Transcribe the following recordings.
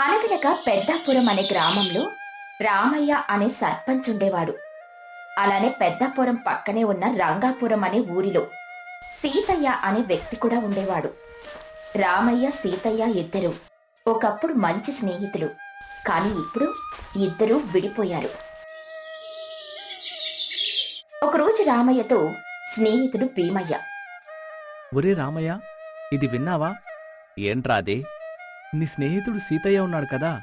అనగనగా పెద్దాపురం అనే గ్రామంలో రామయ్య అనే సర్పంచ్ ఉండేవాడు. అలానే పెద్దాపురం పక్కనే ఉన్న రంగాపురం అనే ఊరిలో సీతయ్య అనే వ్యక్తి కూడా ఉండేవాడు. రామయ్య సీతయ్య ఇద్దరు ఒకప్పుడు మంచి స్నేహితులు. కానీ ఇప్పుడు ఇద్దరూ విడిపోయారు. ఒకరోజు రామయ్యతో స్నేహితుడు భీమయ్య. ఒరే రామయ్య ఇది విన్నావా? ఏంట్రాదే నీ స్నేహితుడు సీతయ్య ఉన్నాడు కదా.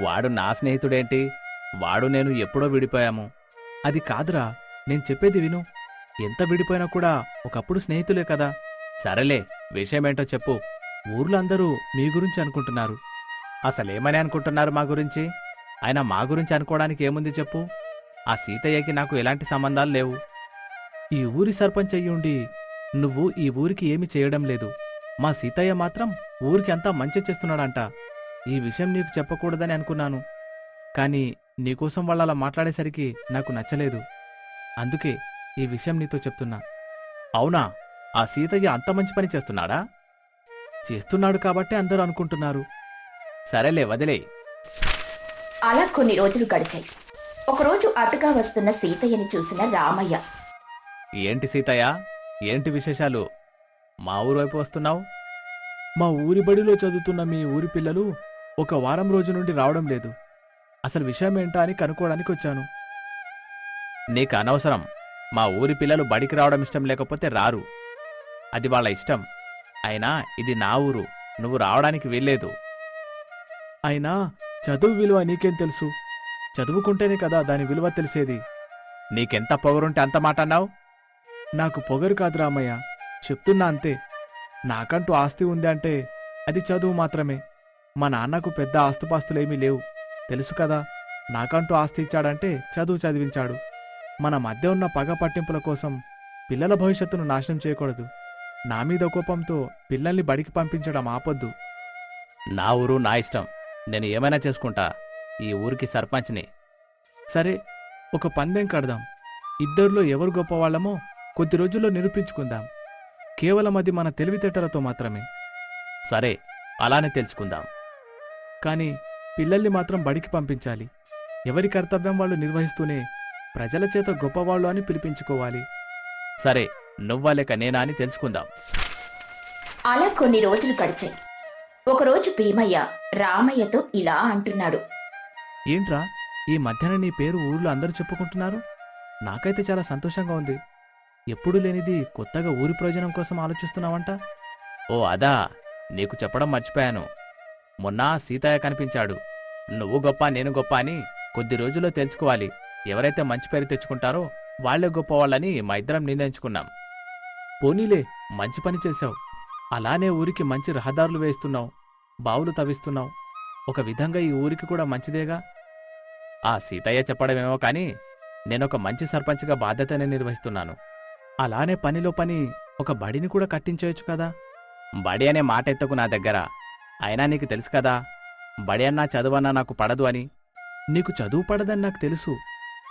వాడు నా స్నేహితుడేంటి? వాడు నేను ఎప్పుడో విడిపోయాము. అది కాదురా నేను చెప్పేది విను. ఎంత విడిపోయినా కూడా ఒకప్పుడు స్నేహితులే కదా. సరేలే విషయమేంటో చెప్పు. ఊర్లో అందరూ మీ గురించి అనుకుంటున్నారు. అసలేమని అనుకుంటున్నారు మా గురించి? ఆయన మా గురించి అనుకోవడానికి ఏముంది చెప్పు? ఆ సీతయ్యకి నాకు ఎలాంటి సంబంధాలు లేవు. ఈ ఊరి సర్పంచ్ అయ్యుండి నువ్వు ఈ ఊరికి ఏమి చేయడం లేదు. మా సీతయ్య మాత్రం ఊరికి అంతా మంచి చేస్తున్నాడంట. ఈ విషయం నీకు చెప్పకూడదని అనుకున్నాను. కానీ నీకోసం వాళ్ళు అలా మాట్లాడేసరికి నాకు నచ్చలేదు. అందుకే ఈ విషయం నీతో చెప్తున్నా. అవునా? ఆ సీతయ్య అంత మంచి పని చేస్తున్నాడా? చేస్తున్నాడు కాబట్టి అందరూ అనుకుంటున్నారు. సరేలే వదిలే. అలా కొన్ని రోజులు గడిచాయి. ఒకరోజు అటుగా వస్తున్న సీతయ్యని చూసిన రామయ్య. ఏంటి సీతయ్య? ఏంటి విశేషాలు? మా ఊరు వైపు వస్తున్నావు? మా ఊరి బడిలో చదువుతున్న మీ ఊరి పిల్లలు ఒక వారం రోజు నుండి రావడం లేదు. అసలు విషయం ఏంటా అని కనుక్కోవడానికి వచ్చాను. నీకు అనవసరం. మా ఊరి పిల్లలు బడికి రావడం ఇష్టం లేకపోతే రారు. అది వాళ్ళ ఇష్టం. అయినా ఇది నా ఊరు. నువ్వు రావడానికి వీల్లేదు. అయినా చదువు విలువ నీకేం తెలుసు? చదువుకుంటేనే కదా దాని విలువ తెలిసేది. నీకెంత పొగరుంటే అంత మాట అన్నావు? నాకు పొగరు కాదు రామయ్య. చెప్తున్నా అంతే. నాకంటూ ఆస్తి ఉంది అంటే అది చదువు మాత్రమే. మా నాన్నకు పెద్ద ఆస్తుపాస్తులేమీ లేవు. తెలుసు కదా నాకంటూ ఆస్తి ఇచ్చాడంటే చదువు చదివించాడు. మన మధ్య ఉన్న పగ పట్టింపుల కోసం పిల్లల భవిష్యత్తును నాశనం చేయకూడదు. నా మీద కోపంతో పిల్లల్ని బడికి పంపించడం ఆపొద్దు. నా ఊరు నా ఇష్టం. నేను ఏమైనా చేసుకుంటా. ఈ ఊరికి సర్పంచ్ని. సరే ఒక పందెం కడదాం. ఇద్దరిలో ఎవరు గొప్పవాళ్ళమో కొద్ది రోజుల్లో నిరూపించుకుందాం. కేవలం అది మన తెలివితేటలతో మాత్రమే. సరే అలానే తెలుసుకుందాం. కానీ పిల్లల్ని మాత్రం బడికి పంపించాలి. ఎవరి కర్తవ్యం వాళ్ళు నిర్వహిస్తూనే ప్రజల చేత గొప్పవాళ్ళు అని పిలిపించుకోవాలి. సరే నువ్వా లేక నేనా అని తెలుసుకుందాం. అలా కొన్ని రోజులు గడిచాయి. ఒకరోజు భీమయ్య రామయ్యతో ఇలా అంటున్నాడు. ఏంట్రా ఈ మధ్యన నీ పేరు ఊర్లో అందరూ చెప్పుకుంటున్నారు? నాకైతే చాలా సంతోషంగా ఉంది. ఎప్పుడు లేనిది కొత్తగా ఊరి ప్రయోజనం కోసం ఆలోచిస్తున్నావంట? ఓ అదా. నీకు చెప్పడం మర్చిపోయాను. మొన్న సీతయ్య కనిపించాడు. నువ్వు గొప్ప నేను గొప్ప అని కొద్ది రోజుల్లో తెలుసుకోవాలి. ఎవరైతే మంచి పేరు తెచ్చుకుంటారో వాళ్ళే గొప్పవాళ్ళని మా ఇద్దరం నిర్ణయించుకున్నాం. పోనీలే మంచి పని చేశావు. అలానే ఊరికి మంచి రహదారులు వేస్తున్నావు బావులు తవ్విస్తున్నావు. ఒక విధంగా ఈ ఊరికి కూడా మంచిదేగా? ఆ సీతయ్య చెప్పడమేమో కానీ నేనొక మంచి సర్పంచ్గా బాధ్యతనే నిర్వహిస్తున్నాను. అలానే పనిలో పని ఒక బడిని కూడా కట్టించవచ్చు కదా. బడి అనే మాట ఎత్తకు నా దగ్గర. అయినా నీకు తెలుసు కదా బడి అన్నా చదువన్నా నాకు పడదు అని. నీకు చదువు పడదని నాకు తెలుసు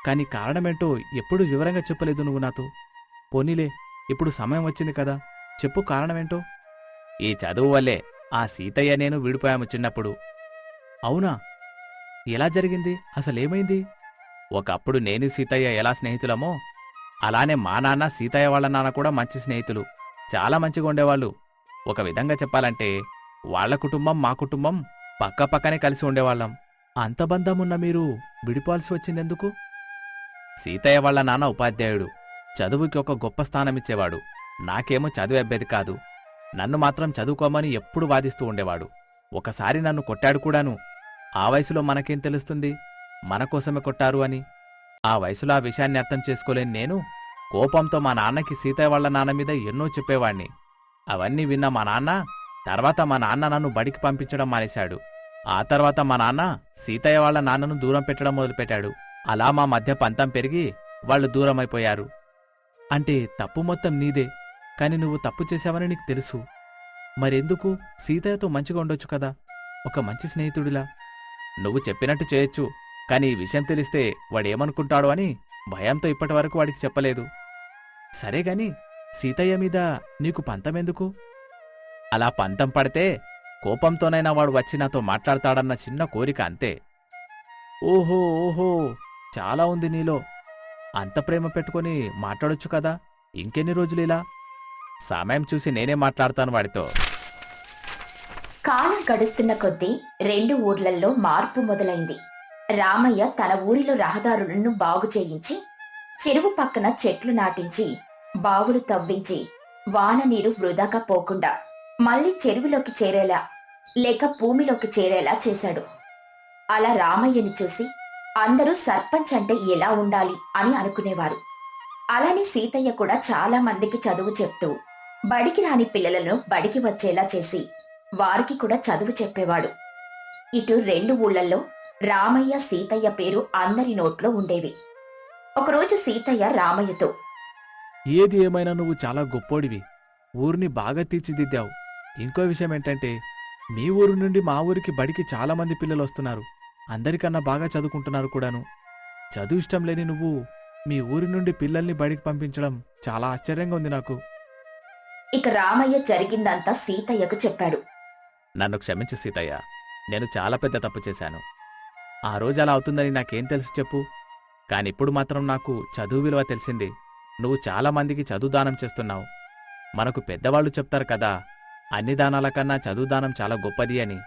కాని కారణమేంటో ఎప్పుడు వివరంగా చెప్పలేదు నువ్వు నాతో. పోనీలే ఇప్పుడు సమయం వచ్చింది కదా చెప్పు కారణమేంటో. ఈ చదువు వల్లే ఆ సీతయ్య నేను విడిపోయాము చిన్నప్పుడు. అవునా? ఎలా జరిగింది? అసలేమైంది? ఒకప్పుడు నేను సీతయ్య ఎలా స్నేహితులమో అలానే మా నాన్న సీతయ్య వాళ్ళ నాన్న కూడా మంచి స్నేహితులు. చాలా మంచిగా ఉండేవాళ్ళు. ఒక విధంగా చెప్పాలంటే వాళ్ళ కుటుంబం మా కుటుంబం పక్క పక్కనే కలిసి ఉండేవాళ్ళం. అంత బంధమున్న మీరు విడిపోవాల్సి వచ్చిందెందుకు? సీతయ్య వాళ్ళ నాన్న ఉపాధ్యాయుడు. చదువుకి ఒక గొప్ప స్థానమిచ్చేవాడు. నాకేమో చదువు కాదు. నన్ను మాత్రం చదువుకోమని ఎప్పుడు వాదిస్తూ ఉండేవాడు. ఒకసారి నన్ను కొట్టాడు కూడాను. ఆ వయసులో మనకేం తెలుస్తుంది? మన కోసమే కొట్టారు అని. ఆ వయసులో ఆ విషయాన్ని అర్థం చేసుకోలేని నేను కోపంతో మా నాన్నకి సీతయ్య వాళ్ళ నాన్న మీద ఎన్నో చెప్పేవాణ్ణి. అవన్నీ విన్న మా నాన్న తర్వాత మా నాన్న నన్ను బడికి పంపించడం మానేశాడు. ఆ తర్వాత మా నాన్న సీతయ్య వాళ్ళ నాన్నను దూరం పెట్టడం మొదలుపెట్టాడు. అలా మా మధ్య పంతం పెరిగి వాళ్ళు దూరం అయిపోయారు అంటే తప్పు మొత్తం నీదే కాని నువ్వు తప్పు చేశావని నీకు తెలుసు. మరెందుకు? సీతయ్యతో మంచిగా ఉండొచ్చు కదా? ఒక మంచి స్నేహితుడిలా. నువ్వు చెప్పినట్టు చేయొచ్చు కానీ ఈ విషయం తెలిస్తే వాడేమనుకుంటాడు అని భయంతో ఇప్పటివరకు వాడికి చెప్పలేదు. సరేగాని సీతయ్య మీద నీకు పంతమెందుకు? అలా పంతం పడితే కోపంతోనైనా వాడు వచ్చి నాతో మాట్లాడతాడన్న చిన్న కోరిక అంతే. ఓహో ఓహో చాలా ఉంది నీలో. అంత ప్రేమ పెట్టుకొని మాట్లాడొచ్చు కదా? ఇంకెన్ని రోజులు ఇలా? సమయం చూసి నేనే మాట్లాడతాను వాడితో. కాలం గడుస్తున్న కొద్దీ రెండు ఊర్లల్లో మార్పు మొదలైంది. రామయ్య తన ఊరిలో రహదారులను బాగు చేయించి చెరువు పక్కన చెట్లు నాటించి బావులు తవ్వించి వాన నీరు వృధాగా పోకుండా మళ్ళీ చెరువులోకి చేరేలా లేక భూమిలోకి చేరేలా చేశాడు. అలా రామయ్యని చూసి అందరూ సర్పంచ్ అంటే ఎలా ఉండాలి అని అనుకునేవారు. అలానే సీతయ్య కూడా చాలా మందికి చదువు చెప్తూ బడికి రాని పిల్లలను బడికి వచ్చేలా చేసి వారికి కూడా చదువు చెప్పేవాడు. ఇటు రెండు ఊళ్ళల్లో రామయ్య సీతయ్య పేరు అందరి నోట్లో ఉండేవి. ఒకరోజు సీతయ్య రామయ్యతో ఏది ఏమైనా నువ్వు చాలా గొప్పోడివి. ఊరిని బాగా తీర్చిదిద్దావు. ఇంకో విషయం ఏంటంటే మీ ఊరు నుండి మా ఊరికి బడికి చాలా మంది పిల్లలు వస్తున్నారు అందరికన్నా బాగా చదువుకుంటున్నారు కూడాను. చదువు ఇష్టం లేని నువ్వు మీ ఊరి నుండి పిల్లల్ని బడికి పంపించడం చాలా ఆశ్చర్యంగా ఉంది నాకు. ఇక రామయ్య జరిగిందంతా సీతయ్యకు చెప్పాడు. నన్ను క్షమించు సీతయ్య. నేను చాలా పెద్ద తప్పు చేశాను. ఆ రోజు అలా అవుతుందని నాకేం తెలుసు చెప్పు. కానిప్పుడు మాత్రం నాకు చదువు విలువ తెలిసింది. నువ్వు చాలామందికి చదువు దానం చేస్తున్నావు. మనకు పెద్దవాళ్ళు చెప్తారు కదా అన్ని దానాల కన్నా చదువు దానం చాలా గొప్పది అని.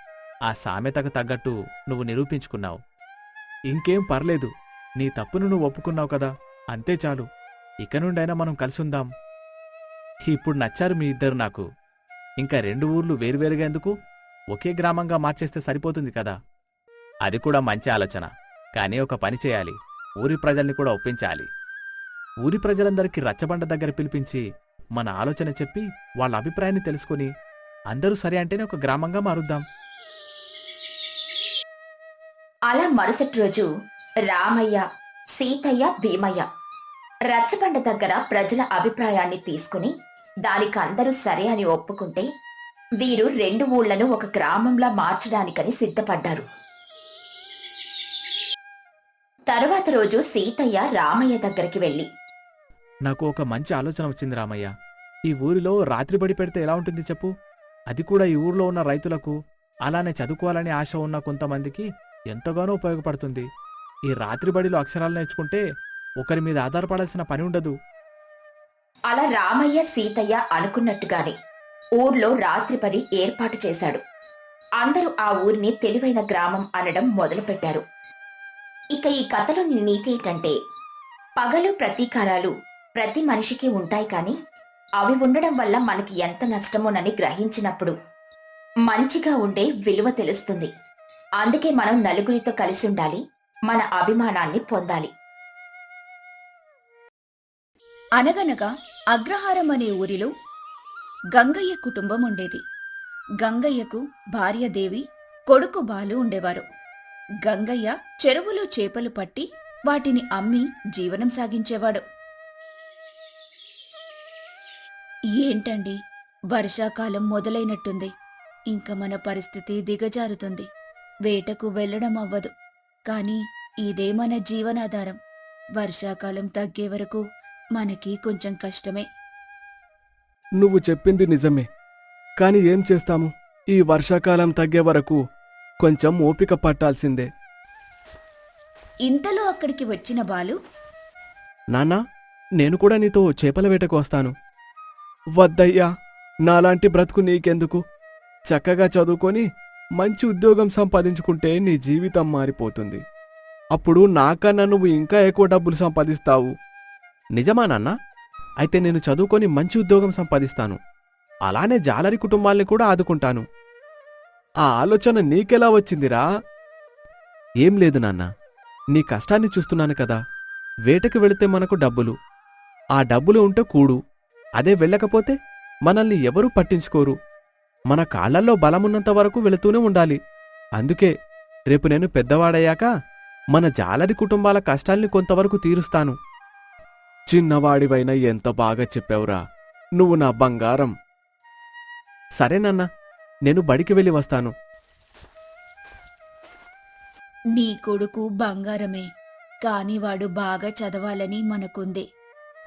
ఆ సామెతకు తగ్గట్టు నువ్వు నిరూపించుకున్నావు. ఇంకేం పర్లేదు నీ తప్పును నువ్వు ఒప్పుకున్నావు కదా అంతే చాలు. ఇక నుండైనా మనం కలిసుందాం. ఇప్పుడు నచ్చారు మీ ఇద్దరు నాకు. ఇంకా రెండు ఊర్లు వేరువేరుగా ఎందుకు? ఒకే గ్రామంగా మార్చేస్తే సరిపోతుంది కదా. అది కూడా మంచి ఆలోచన. కానీ ఒక పని చేయాలి. ఊరి ప్రజల్ని కూడా ఒప్పించాలి. ఊరి ప్రజలందరికీ రచ్చబండ దగ్గర పిలిపించి మన ఆలోచన చెప్పి వాళ్ళ అభిప్రాయాన్ని తెలుసుకుని అందరూ సరే అంటేనే ఒక గ్రామంగా మారుద్దాం. అలా మరుసటి రోజు రామయ్య సీతయ్య భీమయ్య రచ్చబండ దగ్గర ప్రజల అభిప్రాయాన్ని తీసుకుని దానికి అందరూ సరే అని ఒప్పుకుంటే వీరు రెండు ఊళ్ళను ఒక గ్రామంలా మార్చడానికని సిద్ధపడ్డారు. తరువాత రోజు సీతయ్య రామయ్య దగ్గరికి వెళ్ళి నాకు ఒక మంచి ఆలోచన వచ్చింది రామయ్య. ఈ ఊరిలో రాత్రి బడి పెడితే ఎలా ఉంటుంది చెప్పు? అది కూడా ఈ ఊర్లో ఉన్న రైతులకు అలానే చదువుకోవాలని ఆశ ఉన్న కొంతమందికి ఎంతగానో ఉపయోగపడుతుంది. ఈ రాత్రి బడిలో అక్షరాలు నేర్చుకుంటే ఒకరి మీద ఆధారపడాల్సిన పని ఉండదు. అలా రామయ్య సీతయ్య అనుకున్నట్టుగానే ఊర్లో రాత్రిపడి ఏర్పాటు చేశాడు. అందరూ ఆ ఊరిని తెలివైన గ్రామం అనడం మొదలుపెట్టారు. ఇక ఈ కథలోని నీతి ఏంటంటే పగలు ప్రతీకారాలు ప్రతి మనిషికి ఉంటాయి కానీ అవి ఉండడం వల్ల మనకి ఎంత నష్టమోనని గ్రహించినప్పుడు మంచిగా ఉండే విలువ తెలుస్తుంది. అందుకే మనం నలుగురితో కలిసి ఉండాలి మన అభిమానాన్ని పొందాలి. అనగనగా అగ్రహారం అనే ఊరిలో గంగయ్య కుటుంబం ఉండేది. గంగయ్యకు భార్య దేవి కొడుకు బాలు ఉండేవారు. గంగయ్య చెరువులో చేపలు పట్టి వాటిని అమ్మి జీవనం సాగించేవాడు. ఏంటండి? వర్షాకాలం మొదలైనట్టుంది. ఇంక మన పరిస్థితి దిగజారుతుంది. వేటకు వెళ్ళడం అవ్వదు. కానీ ఇదే మన జీవనాధారం. వర్షాకాలం తగ్గే వరకు మనకి కొంచెం కష్టమే. నువ్వు చెప్పింది నిజమే. కాని ఏం చేస్తాము? ఈ వర్షాకాలం తగ్గే వరకు కొంచెం ఓపిక పట్టాల్సిందే. ఇంతలో అక్కడికి వచ్చిన బాలు? నాన్నా నేను కూడా నీతో చేపల వేటకు వస్తాను. వద్దయ్యా నాలాంటి బ్రతుకు నీకెందుకు? చక్కగా చదువుకొని మంచి ఉద్యోగం సంపాదించుకుంటే నీ జీవితం మారిపోతుంది. అప్పుడు నాకన్నా నువ్వు ఇంకా ఎక్కువ డబ్బులు సంపాదిస్తావు. నిజమా నాన్న? అయితే నేను చదువుకొని మంచి ఉద్యోగం సంపాదిస్తాను. అలానే జాలరి కుటుంబాల్ని కూడా ఆదుకుంటాను. ఆ ఆలోచన నీకెలా వచ్చిందిరా? ఏం లేదు నాన్న. నీ కష్టాన్ని చూస్తున్నాను కదా. వేటకు వెళితే మనకు డబ్బులు. ఆ డబ్బులు ఉంటే కూడు. అదే వెళ్ళకపోతే మనల్ని ఎవరూ పట్టించుకోరు. మన కాళ్ళల్లో బలమున్నంత వరకు వెళుతూనే ఉండాలి. అందుకే రేపు నేను పెద్దవాడయ్యాక మన జాలరి కుటుంబాల కష్టాల్ని కొంతవరకు తీరుస్తాను. చిన్నవాడివైనా ఎంత బాగా చెప్పావురా. నువ్వు నా బంగారం. సరేనన్నా నేను బడికి వెళ్ళి వస్తాను. నీ కొడుకు బంగారమే కాని వాడు బాగా చదవాలని మనకుంది.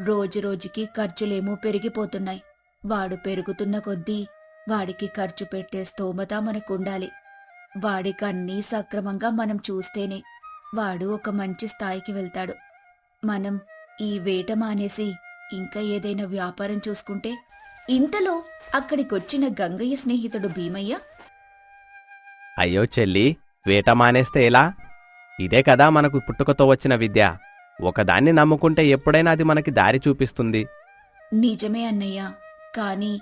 రోజురోజుకి ఖర్చులేమో పెరిగిపోతున్నాయి. వాడు పెరుగుతున్న కొద్దీ వాడికి ఖర్చు పెట్టే స్తోమత మనకుండాలి. వాడికన్నీ సక్రమంగా మనం చూస్తేనే వాడు ఒక మంచి స్థాయికి వెళ్తాడు. మనం ఈ వేట మానేసి ఇంకా ఏదైనా వ్యాపారం చూసుకుంటే ఇంతలో అక్కడికొచ్చిన గంగయ్య స్నేహితుడు భీమయ్య? అయ్యో చెల్లి వేట మానేస్తే ఎలా? ఇదే కదా మనకు పుట్టుకతో వచ్చిన విద్య. ఒకదాన్ని నమ్ముకుంటే ఎప్పుడైనా అది మనకి దారి చూపిస్తుంది. నిజమే అన్నయ్య. కానీ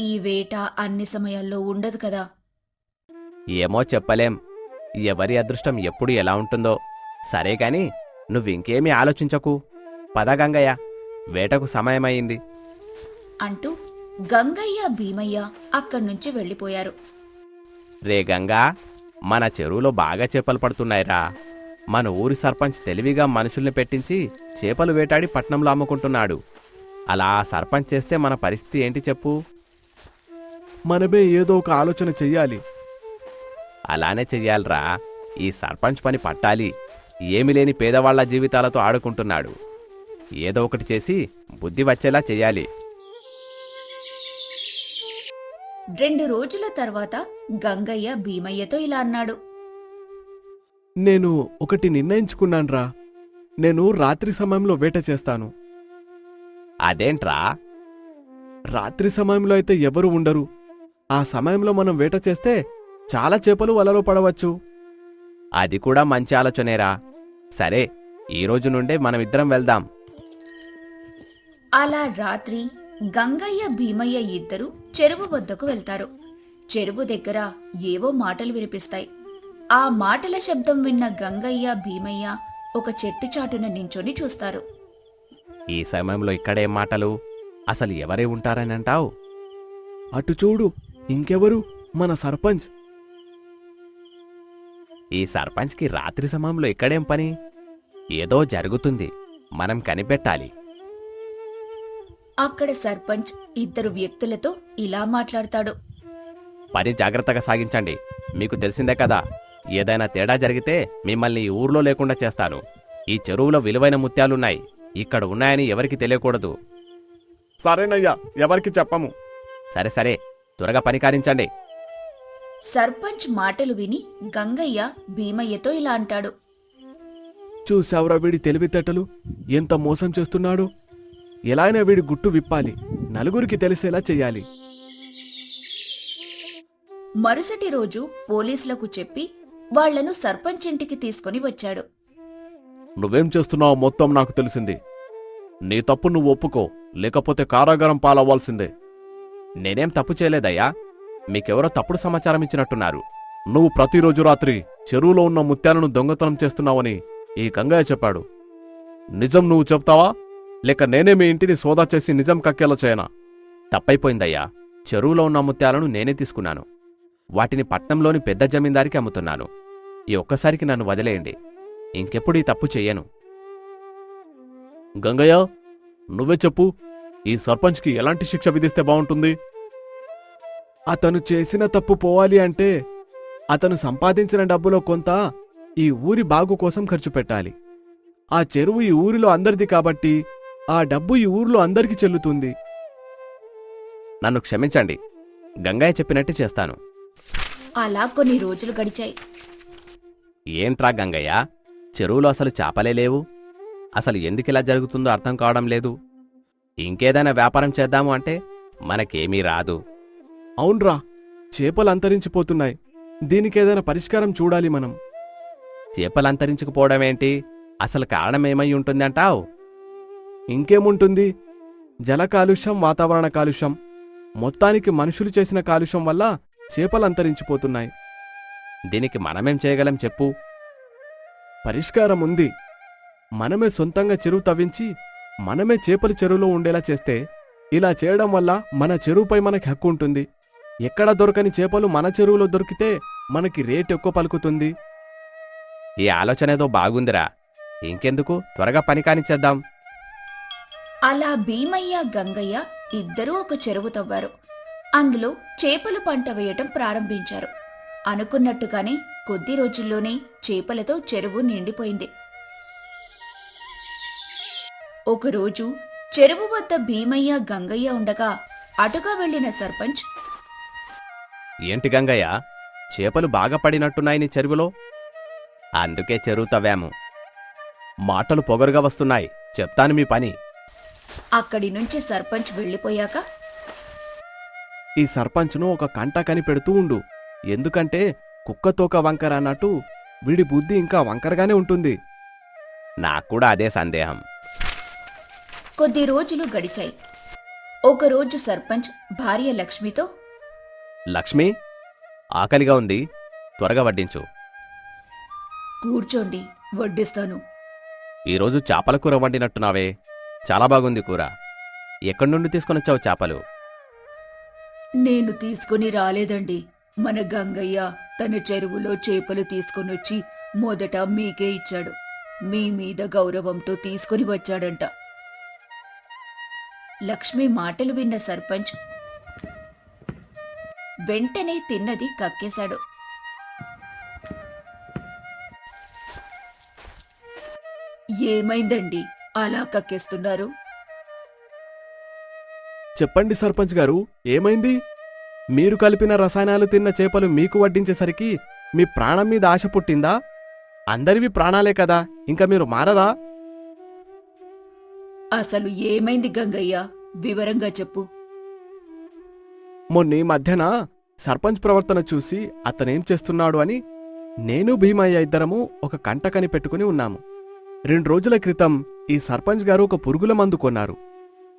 ఈ వేట అన్ని సమయాల్లో ఉండదు కదా. ఏమో చెప్పలేం. ఎవరి అదృష్టం ఎప్పుడు ఎలా ఉంటుందో. సరే గాని నువ్వింకేమీ ఆలోచించకు. పద గంగయ్య. వేటకు సమయమైంది అంటూ గంగయ్య భీమయ్య అక్కడ్నుంచి వెళ్ళిపోయారు. రే గంగా మన చెరువులో బాగా చేపలు పడుతున్నాయిరా. మన ఊరి సర్పంచ్ తెలివిగా మనుషుల్ని పెట్టించి చేపలు వేటాడి పట్నంలో అమ్ముకుంటున్నాడు. అలా ఆ సర్పంచ్ చేస్తే మన పరిస్థితి ఏంటి చెప్పు? మనమే ఏదో ఒక ఆలోచన చెయ్యాలి. అలానే చెయ్యాలిరా. ఈ సర్పంచ్ పని పట్టాలి. ఏమి లేని పేదవాళ్ళ జీవితాలతో ఆడుకుంటున్నాడు. ఏదో ఒకటి చేసి బుద్ధి వచ్చేలా చెయ్యాలి. రెండు రోజుల తర్వాత గంగయ్య భీమయ్యతో ఇలా అన్నాడు. నేను ఒకటి నిర్ణయించుకున్నాన్రా. నేను రాత్రి సమయంలో వేట చేస్తాను. అదేంట్రా? రాత్రి సమయంలో అయితే ఎవరు ఉండరు. ఆ సమయంలో మనం వేట చేస్తే చాలా చేపలు వలలో పడవచ్చు. అది కూడా మంచి ఆలోచనేరా. సరే ఈ రోజు నుండే మనమిద్దరం వెళ్దాం. అలా రాత్రి గంగయ్య భీమయ్య ఇద్దరు చెరువు వద్దకు వెళ్తారు. చెరువు దగ్గర ఏవో మాటలు వినిపిస్తాయి. ఆ మాటల శబ్దం విన్న గంగయ్య భీమయ్య ఒక చెట్టు చాటున నించొని చూస్తారు. ఈ సమయంలో ఇక్కడేం మాటలు. అసలు ఎవరే ఉంటారని అంటావు? అటు చూడు ఇంకెవరు? మన సర్పంచ్. ఈ సర్పంచ్కి రాత్రి సమయంలో ఇక్కడేం పని? ఏదో జరుగుతుంది. మనం కనిపెట్టాలి. అక్కడ సర్పంచ్ ఇద్దరు వ్యక్తులతో ఇలా మాట్లాడతాడు. పని జాగ్రత్తగా సాగించండి. మీకు తెలిసిందే కదా ఏదైనా తేడా జరిగితే మిమ్మల్ని ఈ ఊర్లో లేకుండా చేస్తాను. ఈ చెరువులో విలువైన ముత్యాలున్నాయి. ఇక్కడ ఉన్నాయని ఎవరికి తెలియకూడదు. సరేనయ్యా ఎవరికి చెప్పము. సరే సరే త్వరగా పని కారించండి సర్పంచ్ మాటలు విని గంగయ్య భీమయ్యతో ఇలా అంటాడు. చూసావురా వీడి తెలివితేటలు? ఎంత మోసం చేస్తున్నాడు? ఎలా అయినా వీడి గుట్టు విప్పాలి. నలుగురికి తెలిసేలా చెయ్యాలి. మరుసటి రోజు పోలీసులకు చెప్పి వాళ్ళను సర్పంచ్ ఇంటికి తీసుకుని వచ్చాడు. నువ్వేం చేస్తున్నావో మొత్తం నాకు తెలిసింది. నీ తప్పు నువ్వు ఒప్పుకో లేకపోతే కారాగారం పాలవ్వాల్సిందే. నేనేం తప్పు చేయలేదయ్యా. మీకెవరో తప్పుడు సమాచారం ఇచ్చినట్టున్నారు. నువ్వు ప్రతిరోజు రాత్రి చెరువులో ఉన్న ముత్యాలను దొంగతనం చేస్తున్నావని ఈ గంగయ్య చెప్పాడు. నిజం నువ్వు చెప్తావా? లేక నేనే మీ ఇంటిని సోదా చేసి నిజం కక్కేలా చేయనా? తప్పైపోయిందయ్యా. చెరువులో ఉన్న ముత్యాలను నేనే తీసుకున్నాను. వాటిని పట్నంలోని పెద్ద జమీందారికి అమ్ముతున్నాను. ఈ ఒక్కసారికి నన్ను వదిలేయండి. ఇంకెప్పుడు ఈ తప్పు చెయ్యను. గంగయ్య నువ్వే చెప్పు ఈ సర్పంచ్కి ఎలాంటి శిక్ష విధిస్తే బావుంటుంది అతను చేసిన తప్పు పోవాలి అంటే అతను సంపాదించిన డబ్బులో కొంత ఈ ఊరి బాగు కోసం ఖర్చు పెట్టాలి. ఆ చెరువు ఈ ఊరిలో అందరిది కాబట్టి ఆ డబ్బు ఈ ఊరిలో అందరికీ చెల్లుతుంది. నన్ను క్షమించండి. గంగయ్య చెప్పినట్టు చేస్తాను. అలా కొన్ని రోజులు గడిచాయి. ఏంట్రా గంగయ్య? చెరువులో అసలు చేపలే లేవు. అసలు ఎందుకిలా జరుగుతుందో అర్థం కావడం లేదు. ఇంకేదైనా వ్యాపారం చేద్దాము అంటే మనకేమీ రాదు. అవునరా. చేపలు అంతరించిపోతున్నాయి. దీనికేదైనా పరిష్కారం చూడాలి మనం. చేపలు అంతరించుకుపోవడమేంటి అసలు కారణమేమై ఉంటుందంటావు? ఇంకేముంటుంది? జల కాలుష్యం వాతావరణ కాలుష్యం. మొత్తానికి మనుషులు చేసిన కాలుష్యం వల్ల చేపలు అంతరించిపోతున్నాయి. దీనికి మనమేం చేయగలం చెప్పు? పరిష్కారం ఉంది. మనమే సొంతంగా చెరువు తవ్వించి మనమే చేపలు చెరువులో ఉండేలా చేస్తే ఇలా చేయడం వల్ల మన చెరువుపై మనకి హక్కు ఉంటుంది. ఎక్కడ దొరకని చేపలు మన చెరువులో దొరికితే మనకి రేట్ ఎక్కువ పలుకుతుంది. ఈ ఆలోచన ఏదో బాగుందిరా. ఇంకెందుకు? త్వరగా పని కానిచ్చేద్దాం. అలా భీమయ్య గంగయ్య ఇద్దరూ ఒక చెరువు తవ్వారు. అందులో చేపలు పంట వేయటం ప్రారంభించారు. అనుకున్నట్టుగానే కొద్ది రోజుల్లోనే చేపలతో చెరువు నిండిపోయింది. ఒకరోజు చెరువు వద్ద భీమయ్య గంగయ్య ఉండగా అటుగా వెళ్ళిన సర్పంచ్ ఏంటి గంగయ్య? చేపలు బాగా పడినట్టున్నాయి నీ చెరువులో? అందుకే చెరువు తవ్వాము. మాటలు పొగరుగా వస్తున్నాయి. చెప్తాను మీ పని. అక్కడి నుంచి సర్పంచ్ వెళ్ళిపోయాక? ఈ సర్పంచ్ను ఒక కంట కనిపెడుతూ ఉండు. ఎందుకంటే కుక్కతోక వంకర అన్నట్టు వీడి బుద్ధి ఇంకా వంకరగానే ఉంటుంది. నాకు కూడా అదే సందేహం. కొద్ది రోజులు గడిచాయి. ఒకరోజు సర్పంచ్ భార్య లక్ష్మితో లక్ష్మి ఆకలిగా ఉంది. త్వరగా వడ్డించు. కూర్చోండి వడ్డిస్తాను. ఈరోజు చేపల కూర వండినట్టున్నావే. చాలా బాగుంది కూర. ఎక్కడి నుండి తీసుకొనొచ్చావు చేపలు? నేను తీసుకుని రాలేదండి. మన గంగయ్య తన చెరువులో చేపలు తీసుకొనొచ్చి మొదట మీకే ఇచ్చాడు. మీ మీద గౌరవంతో తీసుకుని వచ్చాడంట. లక్ష్మి మాటలు విన్న సర్పంచ్ వెంటనే తిన్నది కక్కేశాడు. ఏమైందండి? అలా కక్కేస్తున్నారు. చెప్పండి సర్పంచ్ గారు ఏమైంది? మీరు కలిపిన రసాయనాలు తిన్న చేపలు మీకు వడ్డించేసరికి మీ ప్రాణం మీద ఆశ పుట్టిందా? అందరివి ప్రాణాలే కదా ఇంకా మీరు మారరా? అసలు ఏమైంది గంగయ్య? వివరంగా చెప్పు. మొన్న ఈ మధ్యన సర్పంచ్ ప్రవర్తన చూసి అతనేం చేస్తున్నాడు అని నేను భీమయ్య ఇద్దరము ఒక కంట కని పెట్టుకుని ఉన్నాము. రెండు రోజుల క్రితం ఈ సర్పంచ్ గారు ఒక పురుగుల మందు కొన్నారు.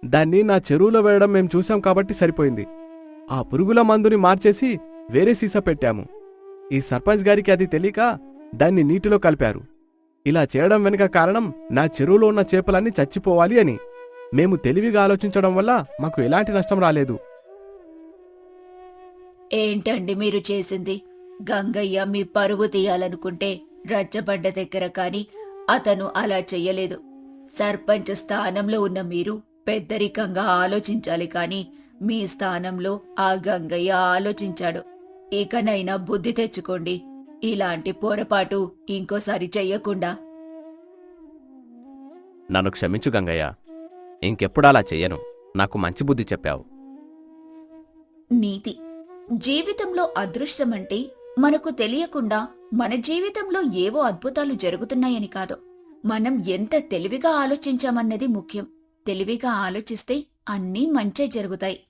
దాన్ని నా చెరువులో వేయడం మేం చూశాం కాబట్టి సరిపోయింది. ఆ పురుగుల మందుని మార్చేసి వేరే సీసా పెట్టాము. ఈ సర్పంచ్ గారికి అది తెలియక దాన్ని నీటిలో కలిపారు. ఇలా చేయడం వెనుక కారణం నా చెరువులో ఉన్న చేపలన్నీ చచ్చిపోవాలి అని. మేము తెలివిగా ఆలోచించడం వల్ల మాకు ఎలాంటి నష్టం రాలేదు. ఏంటండి మీరు చేసింది? గంగయ్య మీ పరువు తీయాలనుకుంటే రచ్చబండ దగ్గర కాని అతను అలా చెయ్యలేదు. సర్పంచ్ స్థానంలో ఉన్న మీరు పెద్దరికంగా ఆలోచించాలి కాని మీ స్థానంలో ఆ గంగయ్య ఆలోచించాడు. ఇకనైనా బుద్ధి తెచ్చుకోండి. ఇలాంటి పొరపాటు ఇంకోసారి చెయ్యకుండా. నన్ను క్షమించు గంగయ్య. ఇంకెప్పుడు అలా చెయ్యను? నాకు మంచి బుద్ధి చెప్పావు. నీతి. జీవితంలో అదృష్టమంటే మనకు తెలియకుండా మన జీవితంలో ఏవో అద్భుతాలు జరుగుతున్నాయని కాదు. మనం ఎంత తెలివిగా ఆలోచించామన్నది ముఖ్యం. తెలివిగా ఆలోచిస్తే అన్నీ మంచే జరుగుతాయి.